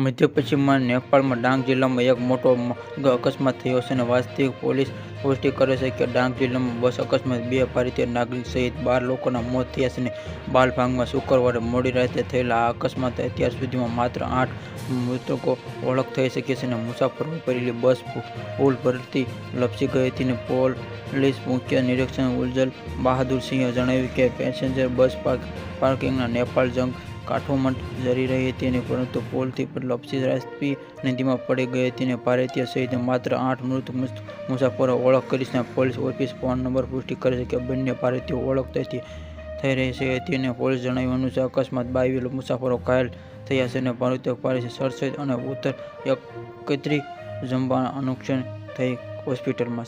મધ્ય પશ્ચિમમાં નેપાળમાં ડાંગ જિલ્લામાં એક મોટો અકસ્માત થયો છે અને વાસ્તવિક પોલીસ પુષ્ટિ કરે છે કે ડાંગ જિલ્લામાં બસ અકસ્માત બે ભારતીય નાગરિક સહિત બાર લોકોના મોત થયા છે અને બાલભાંગમાં શુક્રવારે મોડી રાતે થયેલા આ અકસ્માતે અત્યાર સુધીમાં માત્ર આઠ મૃતકો ઓળખ થઈ શકી છે અને મુસાફરો ભરેલી બસ પુલ પરથી લપસી ગઈ હતી અને પોલીસ મુખ્ય નિરીક્ષક ઉજ્જલ બહાદુરસિંહે જણાવ્યું કે પેસેન્જર બસ પાર્ક પાર્કિંગના નેપાળ જંગ કાઠમંડ જરી રહી હતી અને પરંતુ પોલથી પર લપસી રાજપી નદીમાં પડી ગઈ હતી અને ભારતીય સહિત માત્ર આઠ મૃત મુસ- મુસાફરો ઓળખ કરી પોલીસ ઓફિસ ફોન નંબર પુષ્ટિ કરે છે કે બંને ભારતીયો ઓળખ થતી થઈ રહી હતી અને પોલીસ જણાવ્યું અનુસાર અકસ્માત બાવીસ મુસાફરો ઘાયલ થયા છે અને ભારતીય પારેથી સડસઠ અને ઉત્તર એકત્રીસ જંબા અનુક્ષણ થઈ હોસ્પિટલમાં